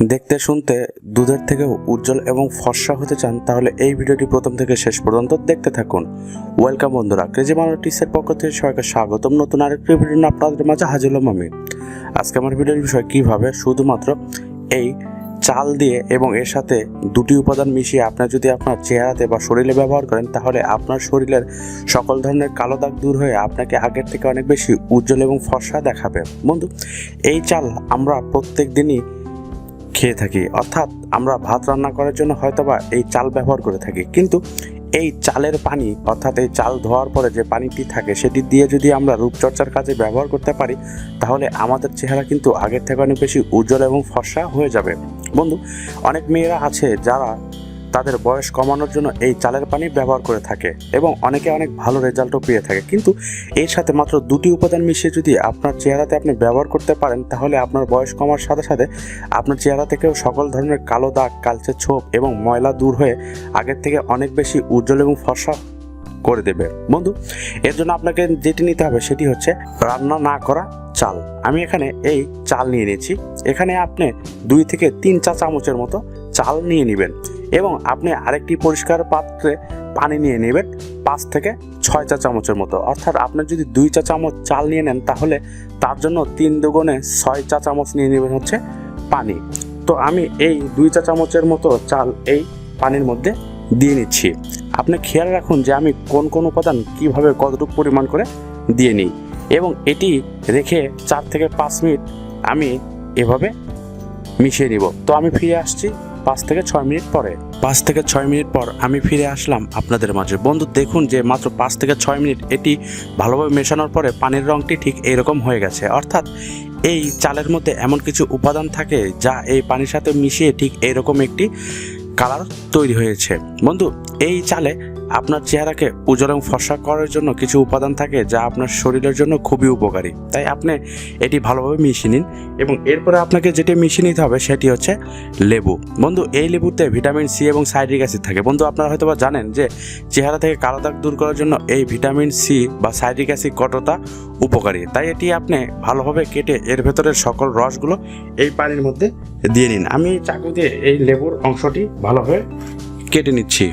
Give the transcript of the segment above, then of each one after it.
দেখতে শুনতে দুধের থেকেও উজ্জ্বল এবং ফর্সা হতে চান, তাহলে এই ভিডিওটি প্রথম থেকে শেষ পর্যন্ত দেখতে থাকুন। ওয়েলকাম বন্ধুরা, ক্রেজি মার্টিসের পক্ষ থেকে সবাইকে স্বাগতম। নতুন আরেকটি ভিডিও আপনাদের মাঝে হাজির হলাম আমি। আজকে আমার ভিডিওর বিষয় কীভাবে শুধুমাত্র এই চাল দিয়ে এবং এর সাথে দুটি উপাদান মিশিয়ে আপনি যদি আপনার চেহারাতে বা শরীরে ব্যবহার করেন, তাহলে আপনার শরীরের সকল ধরনের কালো দাগ দূর হয়ে আপনাকে আগের থেকে অনেক বেশি উজ্জ্বল এবং ফর্সা দেখাবে। বন্ধু, এই চাল আমরা প্রত্যেক দিনই খেয়ে থাকি। অর্থাৎ আমরা ভাত রান্না করার জন্য হয়তোবা এই চাল ব্যবহার করে থাকি। কিন্তু এই চালের পানি, অর্থাৎ এই চাল ধোয়ার পরে যে পানিটি থাকে, সেটি দিয়ে যদি আমরা রূপচর্চার কাজে ব্যবহার করতে পারি, তাহলে আমাদের চেহারা কিন্তু আগের থেকে অনেক বেশি উজ্জ্বল এবং ফর্সা হয়ে যাবে। বন্ধু, অনেক মেয়েরা আছে যারা তাদের বয়স কমানোর জন্য এই চালের পানি ব্যবহার করে থাকে এবং অনেকে অনেক ভালো রেজাল্টও পেয়ে থাকে। কিন্তু এর সাথে মাত্র দুটি উপাদান মিশিয়ে যদি আপনার চেহারাতে আপনি ব্যবহার করতে পারেন, তাহলে আপনার বয়স কমার সাথে সাথে আপনার চেহারা থেকেও সকল ধরনের কালো দাগ, কালচে ছোপ এবং ময়লা দূর হয়ে আগের থেকে অনেক বেশি উজ্জ্বল এবং ফর্সা করে দেবে। বন্ধু, এর জন্য আপনাকে যেটি নিতে হবে সেটি হচ্ছে রান্না না করা চাল। আমি এখানে এই চাল নিয়ে নিয়েছি। এখানে আপনি দুই থেকে তিন চা চামচের মতো চাল নিয়ে নেবেন। এবং আপনি আরেকটি পরিষ্কার পাত্রে পানি নিয়ে নেবেন পাঁচ থেকে ছয় চা চামচের মতো। অর্থাৎ আপনি যদি দুই চা চামচ চাল নিয়ে নেন, তাহলে তার জন্য তিন দুগুণে ছয় চা চামচ নিয়ে নেবেন হচ্ছে পানি। তো আমি এই দুই চা চামচের মতো চাল এই পানির মধ্যে দিয়ে নিচ্ছি। আপনি খেয়াল রাখুন যে আমি কোন কোন উপাদান কীভাবে কতটুকু পরিমাণ করে দিয়ে নিই এবং এটি রেখে চার থেকে পাঁচ মিনিট আমি এভাবে মিশিয়ে নিব। তো আমি ফিরে আসছি পাঁচ থেকে ছয় মিনিট পরে। পাঁচ থেকে ছয় মিনিট পর আমি ফিরে আসলাম আপনাদের মাঝে। বন্ধু, দেখুন যে মাত্র পাঁচ থেকে ছয় মিনিট এটি ভালোভাবে মেশানোর পরে পানির রঙটি ঠিক এইরকম হয়ে গেছে। অর্থাৎ এই চালের মধ্যে এমন কিছু উপাদান থাকে যা এই পানির সাথে মিশিয়ে ঠিক এরকম একটি কালার তৈরি হয়েছে। বন্ধু, এই চালে আপনার চেহারাকে উজ্জ্বল এবং ফর্সা করার জন্য কিছু উপাদান থাকে যা আপনার শরীরের জন্য খুবই উপকারী। তাই আপনি এটি ভালোভাবে মিশিয়ে নিন এবং এরপরে আপনাকে যেটি মিশিয়ে নিতে হবে সেটি হচ্ছে লেবু। বন্ধু, এই লেবুতে ভিটামিন সি এবং সাইট্রিক অ্যাসিড থাকে। বন্ধু, আপনারা হয়তো জানেন যে চেহারা থেকে কালো দাগ দূর করার জন্য এই ভিটামিন সি বা সাইট্রিক অ্যাসিড কতটা উপকারী। তাই এটি আপনি ভালোভাবে কেটে এর ভেতরের সকল রসগুলো এই পানির মধ্যে দিয়ে নিন। আমি চাকু দিয়ে এই লেবুর অংশটি ভালোভাবে কেটে নিচ্ছি।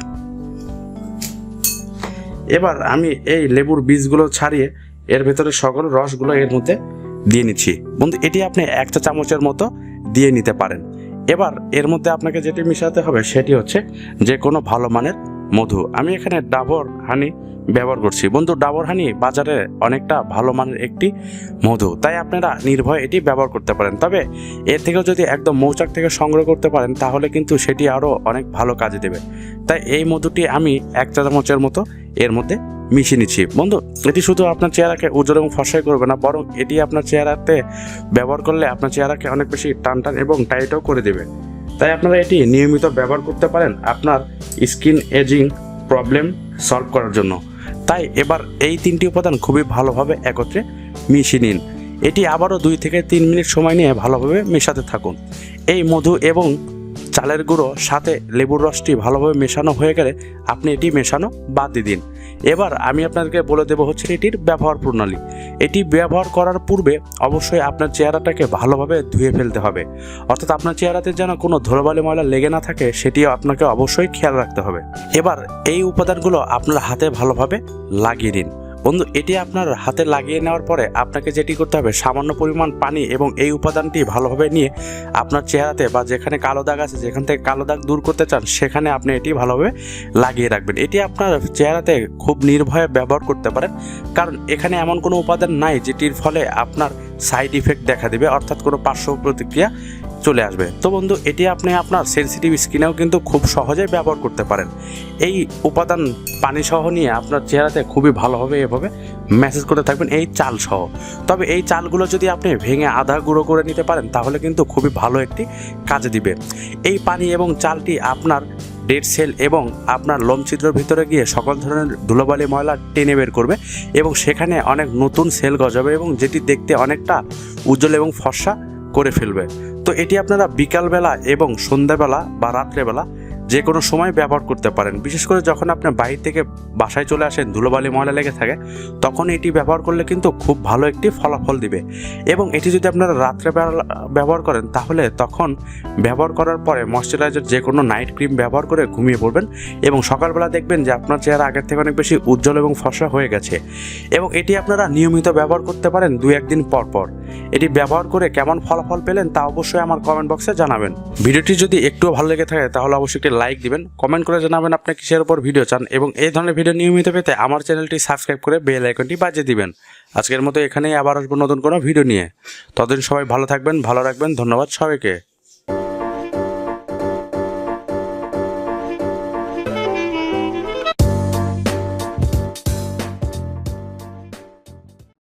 এবার আমি এই লেবুর বীজগুলো ছাড়িয়ে এর ভেতরে সকল রসগুলো এর মধ্যে দিয়ে নিচ্ছি। বন্ধু, এটি আপনি একটা চামচের মতো দিয়ে নিতে পারেন। এবার এর মধ্যে আপনাকে যেটি মিশাতে হবে সেটি হচ্ছে যে কোনো ভালো মানের মধু, আমি এখানে ডাবর হানি ব্যবহার করছি। বন্ধু, ডাবর হানি বাজারে অনেকটা ভালো মানের একটি মধু, তাই আপনারা নির্ভয় এটি ব্যবহার করতে পারেন। তবে এর থেকেও যদি একদম মৌচাক থেকে সংগ্রহ করতে পারেন, তাহলে কিন্তু সেটি আরও অনেক ভালো কাজে দেবে। তাই এই মধুটি আমি এক চা চামচের মতো এর মধ্যে মিশিয়ে নিচ্ছি। বন্ধু, এটি শুধু আপনার চেহারাকে উজ্জ্বল এবং ফসাই করবে না, বরং এটি আপনার চেহারাতে ব্যবহার করলে আপনার চেহারাকে অনেক বেশি টান টান এবং টাইটও করে দেবে। তাই আপনারা এটি নিয়মিত ব্যবহার করতে পারেন। আপনার স্কিন এজিং প্রবলেম সলভ করার জন্য। তাই এবার এই তিনটি উপাদান খুবই ভালোভাবে একত্রে মিশিয়ে নিন। এটি আবারও দুই থেকে তিন মিনিট সময় নিয়ে ভালোভাবে মেশাতে থাকুন। এই মধু এবং চালের গুঁড়ো, সাথে লেবুর রসটি ভালোভাবে মেশানো হয়ে গেলে আপনি এটি মেশানো বাদ দিয়ে দিন। এবার আমি আপনাদেরকে বলে দেবো হচ্ছে এটির ব্যবহার প্রণালী। এটি ব্যবহার করার পূর্বে অবশ্যই আপনার চেহারাটাকে ভালোভাবে ধুয়ে ফেলতে হবে। অর্থাৎ আপনার চেহারাতে যেন কোনো ধুলোবালি ময়লা লেগে না থাকে, সেটিও আপনাকে অবশ্যই খেয়াল রাখতে হবে। এবার এই উপাদানগুলো আপনার হাতে ভালোভাবে লাগিয়ে দিন। বন্ধু, এটি আপনার হাতে লাগিয়ে নেওয়ার পরে আপনাকে যেটি করতে হবে, সামান্য পরিমাণ পানি এবং এই উপাদানটি ভালোভাবে নিয়ে আপনার চেহারাতে বা যেখানে কালো দাগ আছে, যেখান থেকে কালো দাগ দূর করতে চান, সেখানে আপনি এটি ভালোভাবে লাগিয়ে রাখবেন। এটি আপনার চেহারাতে খুব নির্ভয়ে ব্যবহার করতে পারেন, কারণ এখানে এমন কোনো উপাদান নাই যেটির ফলে আপনার সাইড ইফেক্ট দেখা দেবে, অর্থাৎ কোনো পার্শ্ব প্রতিক্রিয়া চলে আসবে। তো বন্ধু, এটি আপনি আপনার সেন্সিটিভ স্কিনেও কিন্তু খুব সহজে ব্যবহার করতে পারেন। এই উপাদান পানি সহ নিয়ে আপনার চেহারাতে খুবই ভালোভাবে এভাবে ম্যাসেজ করতে থাকবেন এই চাল সহ। তবে এই চালগুলো যদি আপনি ভেঙে আধা গুঁড়ো করে নিতে পারেন, তাহলে কিন্তু খুবই ভালো একটি কাজে দিবে। এই পানি এবং চালটি আপনার ডেড সেল এবং আপনার লোমছিদ্রের ভিতরে গিয়ে সকল ধরনের ধুলোবালি ময়লা টেনে বের করবে এবং সেখানে অনেক নতুন সেল গজাবে এবং যেটি দেখতে অনেকটা উজ্জ্বল এবং ফর্সা করে ফেলবে। তো এটি আপনারা বিকালবেলা এবং সন্ধ্যাবেলা বা রাত্রেবেলা যে কোনো সময় ব্যবহার করতে পারেন। বিশেষ করে যখন আপনি বাইরে থেকে বাসায় চলে আসেন, ধুলোবালি ময়লা লেগে থাকে, তখন এটি ব্যবহার করলে কিন্তু খুব ভালো একটি ফলাফল দিবে। এবং এটি যদি আপনারা রাত্রে ব্যবহার করেন, তাহলে তখন ব্যবহার করার পরে ময়শ্চারাইজার যে কোনো নাইট ক্রিম ব্যবহার করে ঘুমিয়ে পড়বেন এবং সকালবেলা দেখবেন যে আপনার চেহারা আগের থেকে অনেক বেশি উজ্জ্বল এবং ফর্সা হয়ে গেছে। এবং এটি আপনারা নিয়মিত ব্যবহার করতে পারেন দু একদিন পর পর। এটি ব্যবহার করে কেমন ফলাফল পেলেন তা অবশ্যই আমার কমেন্ট বক্সে জানাবেন। ভিডিওটি যদি একটুও ভালো লেগে থাকে, তাহলে অবশ্যই একটি লাইক দিবেন কমেন্ট করে জানাবেন আপনি কিসের উপর ভিডিও চান এবং এই ধরনের ভিডিও নিয়মিত পেতে আমার চ্যানেলটি সাবস্ক্রাইব করে বেল আইকনটি বাজিয়ে দিবেন। আজকের মতো এখানেই আবার আসব নতুন কোনো ভিডিও নিয়ে। ততদিন সবাই ভালো থাকবেন, ভালো রাখবেন, ধন্যবাদ সবাইকে।